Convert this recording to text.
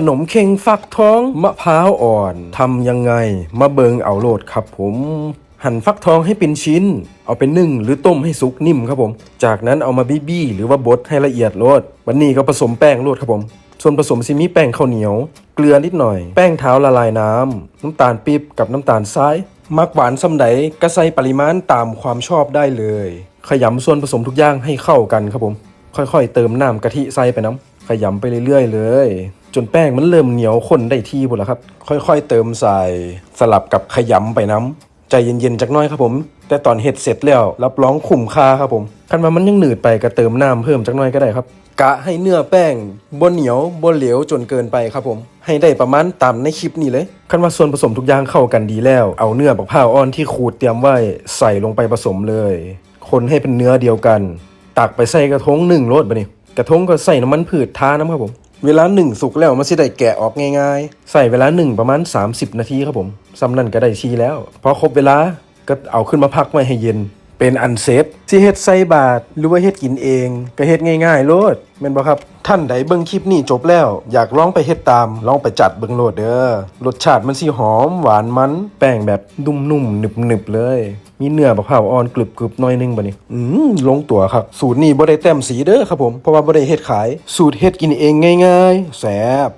ขนมเค็งฟักทอง มะพร้าวอ่อนทำยังไง มาเบิงเอาโลดครับผม หั่นฟักทองให้เป็นชิ้น เอาไปนึ่งหรือต้มให้สุกนิ่มครับผม จากนั้นเอามาบี้บี้หรือว่าบดให้ละเอียดโลด วันนี้ก็ผสมแป้งโลดครับผม ส่วนผสมซิมีแป้งข้าวเหนียว เกลือนิดหน่อย แป้งเท้าละลายน้ำ น้ำตาลปี๊บกับน้ำตาลทราย มักหวานสำใดก็ใส่ปริมาณตามความชอบได้เลย ขยำส่วนผสมทุกอย่างให้เข้ากันครับผม ค่อยๆ เติมน้ำกะทิใส่ไปน้ำขยำไปเรื่อยๆ เลย จนแป้งมันเริ่มเหนียวข้นได้ที่หมดแล้วครับ ค่อยๆ เติมใส่สลับกับขยำไปน้ำใจเย็นๆจักน้อยครับผม แต่ตอนเห็ดเสร็จแล้วรับรองคุ้มค่าครับผมคันว่ามันยังหนืดไปก็เติมน้ำเพิ่มจักน้อยก็ได้ครับ กะให้เนื้อแป้งบนเหนียวบนเหลวจนเกินไปครับผม ให้ได้ประมาณตามในคลิปนี้เลยคันว่าส่วนผสมทุกอย่างเข้ากันดีแล้ว เอาเนื้อบักพร้าอ่อนที่ขูดเตรียมไว้ใส่ลงไปผสมเลย คนให้เป็นเนื้อเดียวกัน ตักไปใส่กระทงหนึ่งโลดบะนี่กระทงก็ใส่น้ำมันพืชทาน้ำครับผม เวลาหนึ่งสุกแล้วมันสิได้แกะออกง่ายๆ ใส่เวลาหนึ่งประมาณ 30 นาทีครับผมซ้ำนั่นก็ได้ชีแล้ว พอครบเวลาก็เอาขึ้นมาพักไว้ให้เย็น เป็นอันเซฟที่เฮ็ดใส่บาทหรือว่าเฮ็ดกินเอง ก็เฮ็ดง่ายๆโลดแม่นบ่ครับ ท่านใดเบิ่งคลิปนี้จบแล้ว อยากลองไปเฮ็ดตาม ลองไปจัดเบิ่งโลดเด้อรสชาติมันสิหอมหวานมัน แป้งแบบนุ่มๆหนึบๆเลย มีเนื้อมะพร้าวอ่อนกรึบๆหน่อยนึงบัดนี้ อืมลงตัวครับ สูตรนี้บ่ได้แต้มสีเด้อครับผมเพราะว่าบ่ได้เฮ็ดขาย สูตรเฮ็ดกินเองง่าย ๆ แซ่บ